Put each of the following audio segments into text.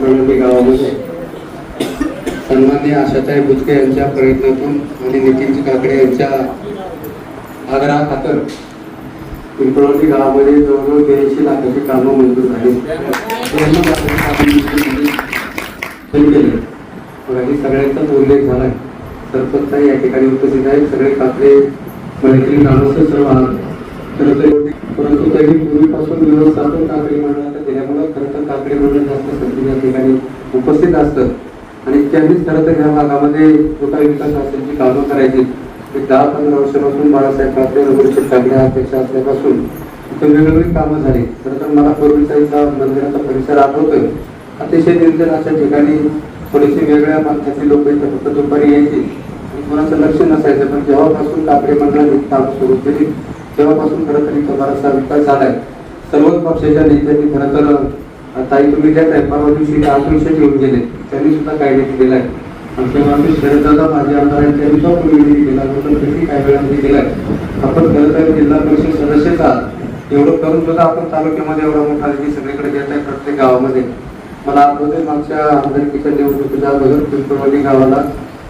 कळंबी गावामध्ये सन्मान्य आशाताई बुचके यांच्या प्रयत्नातून आणि नितीनजी काकडे यांच्या आग्रहा खातर गावामध्ये जवळजवळ ब्याऐंशी लाखाची कामं मंजूर झाली. ही सगळ्यांचाच उल्लेख झालाय. सरपंच या ठिकाणी उपस्थित आहेत. सगळे काकडे मैत्री ग्रामस्थ सर्व आहात. तर परंतु तरी पूर्वीपासून व्यवस्थापन काकडे जास्त या ठिकाणी उपस्थित असतं आणि त्यांनीच खरं तर या भागामध्ये जो काही विकास असेल जी कामं करायची. ते दहा पंधरा वर्षापासून बाळासाहेब ठाकरे नगरचे ठाकरे अध्यक्ष असल्यापासून इथं वेगवेगळी कामं झाली. खरं तर मला पूर्वीचा इथला मंदिराचा परिसर आठवतोय. अतिशय निर्जन अशा ठिकाणी थोडीशी वेगळ्या पंथाचे लोक इथं फक्त दुपारी यायची. आणि कोणाचं लक्ष नसायचं पण जेव्हापासून काकडे मंडळाने काम सुरू केली तेव्हापासून खरं तर इथं बराचसा विकास झालाय. सर्वच पक्षाच्या नेत्यांनी खरं तर ताई तुम्ही त्या टाइम परवा दिवशी आत्मविषय घेऊन गेले त्यांनी सुद्धा काही केलेला आहे. आमच्या मागे शरददादा माझे आमदार आहेत त्यांनी तो पूर्वी निधी काही वेळामध्ये दिलाय आपण खरं तर जिल्हा परिषद सदस्यच आहात. एवढं करून सुद्धा आपण तालुक्यामध्ये एवढा मोठा निधी सगळीकडे घेत आहे प्रत्येक गावामध्ये. मला आठवते मागच्या आमदारकीच्या निवडणुकीच्या अगोदर पिंपळवाडी गावाला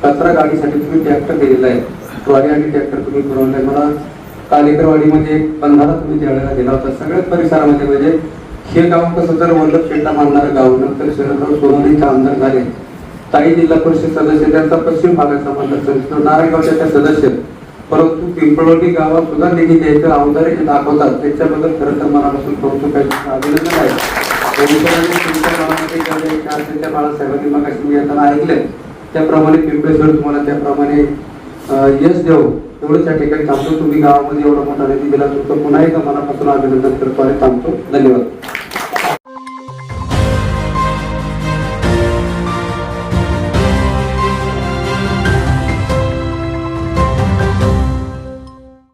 कचरा गाडीसाठी तुम्ही ट्रॅक्टर दिलेला आहे. ट्रॉली आणि ट्रॅक्टर तुम्ही पुरवलाय मला कालेकरवाडीमध्ये एक पंधरा तुम्ही त्यावेळेला दिला होता सगळ्याच परिसरामध्ये म्हणजे हे गाव कसं जर वल्लभपेठला मानणारं गाव नंतर शरदराव सोनवणेचे आमदार झाले. ताई जिल्हा परिषद सदस्य त्यांचा पश्चिम भागाचा मतदारसंघ नारायणगावच्या त्या सदस्य. परंतु पिंपळवटी गावात सुद्धा निधी द्यायचं आमदार जे दाखवतात. त्याच्याबद्दल खरं तर मनापासून कौतुक अभिनंदन आहे. तुमच्या गावामध्ये जेवढे बाळासाहेबांनी मग मी येताना ऐकले त्याप्रमाणे पिंपळेश्वर तुम्हाला त्याप्रमाणे यश देऊ. एवढंच या ठिकाणी थांबतो. तुम्ही गावामध्ये एवढा मोठा निधी दिला तुमचं पुन्हा एकदा मनापासून अभिनंदन करतो आणि थांबतो. धन्यवाद.